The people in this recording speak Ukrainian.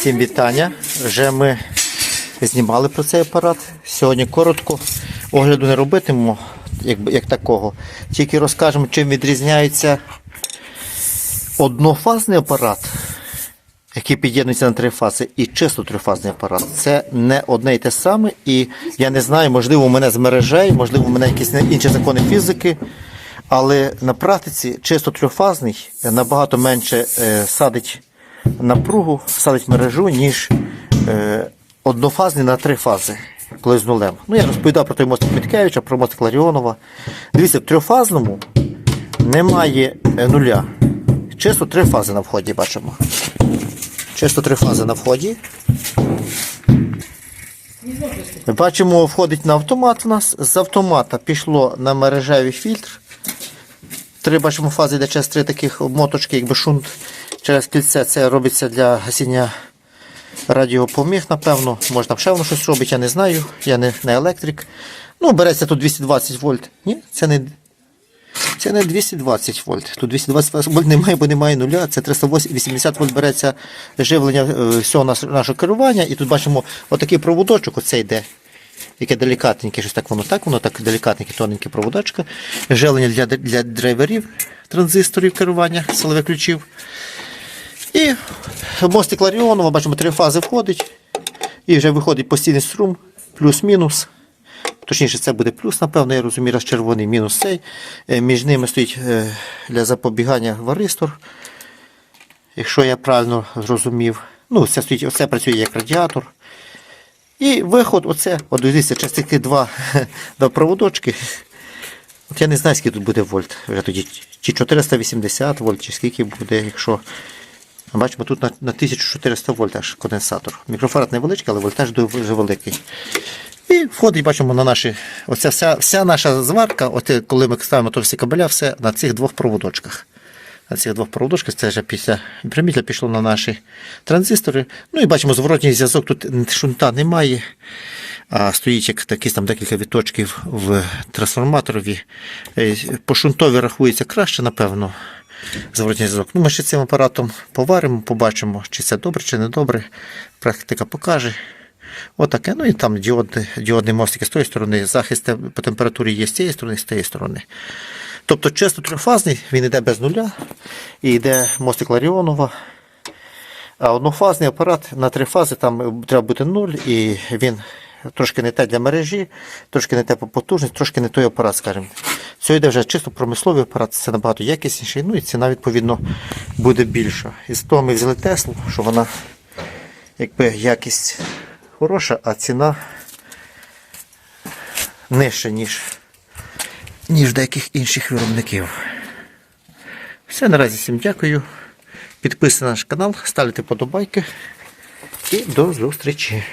Всім вітання. Вже ми знімали про цей апарат. Сьогодні коротко огляду не робитимемо, як, як такого. Тільки розкажемо, чим відрізняється однофазний апарат, який під'єднується на три фази, і чисто трифазний апарат. Це не одне і те саме. І я не знаю, можливо, у мене з мережей, можливо, у мене якісь інші закони фізики. Але на практиці чисто трьохфазний набагато менше е, садить напругу, садить мережу, ніж е, однофазний на три фази, коли з нулем. Ну, я розповідав про той мостик Міткевича, про мостик Ларіонова. Дивіться, в трьохфазному немає е, нуля. Чисто три фази на вході бачимо. Чисто три фази на вході. Ми бачимо, входить на автомат у нас. З автомата пішло на мережевий фільтр. Три бачимо фази, де через три таких моточки, якби шунт через кільце. Це робиться для гасіння радіопоміг, напевно. Може там ще воно щось робить, я не знаю. Я не, не електрик. Ну, береться тут 220 вольт. Ні, це не. Це не 220 вольт. Тут 220 вольт немає, бо немає нуля. Це 380 вольт береться живлення е, всього нашого керування. І тут бачимо отакий проводочок, оце йде. Яке делікатненьке, щось так воно так, воно так делікатненьке, тоненьке проводочка. Живлення для, для драйверів, транзисторів керування, силових ключів. І мостик Ларіонова, бачимо, три фази входить. І вже виходить постійний струм, плюс-мінус. Точніше, це буде плюс, напевно, я розумію, раз червоний мінус цей. Е, Між ними стоїть е, для запобігання варистор. Якщо я правильно зрозумів. Ну, це стоїть, оце працює як радіатор. І виход, оце, от дивіться, такі два, два проводочки. От я не знаю, скільки тут буде вольт. Вже тоді, чи 480 вольт, чи скільки буде, якщо. Бачимо, тут на, на 1400 вольт аж конденсатор. Мікрофарад невеличкий, але вольтаж дуже великий. І входить, бачимо, на наші. Оця вся, вся наша зварка, от коли ми ставимо то всі кабеля, все на цих двох проводочках. На цих двох проводочках це вже після примітля пішло на наші транзистори. Ну і бачимо, зворотній зв'язок тут шунта немає. А стоїть як такий там декілька відточків в трансформаторові. Е, По шунтові рахується краще, напевно. Зворотній зв'язок. Ну, ми ще цим апаратом поваримо, побачимо, чи це добре, чи не добре. Практика покаже. Отаке. Ну і там діодний, діодний мостик з тої сторони, захист по температурі є з цієї сторони, з тієї сторони. Тобто чисто трьохфазний, він йде без нуля, і йде мостик Ларіонова. А однофазний апарат на три фази там треба бути нуль, і він трошки не те для мережі, трошки не те по потужності, трошки не той апарат, скажімо. Це йде вже чисто промисловий апарат, це набагато якісніший, ну і ціна, відповідно, буде більша. І з того ми взяли Теслу, що вона якби якість хороша, а ціна нижча, ніж, ніж деяких інших виробників. Все, наразі всім дякую. Підписуйтесь на наш канал, ставте подобайки і до зустрічі.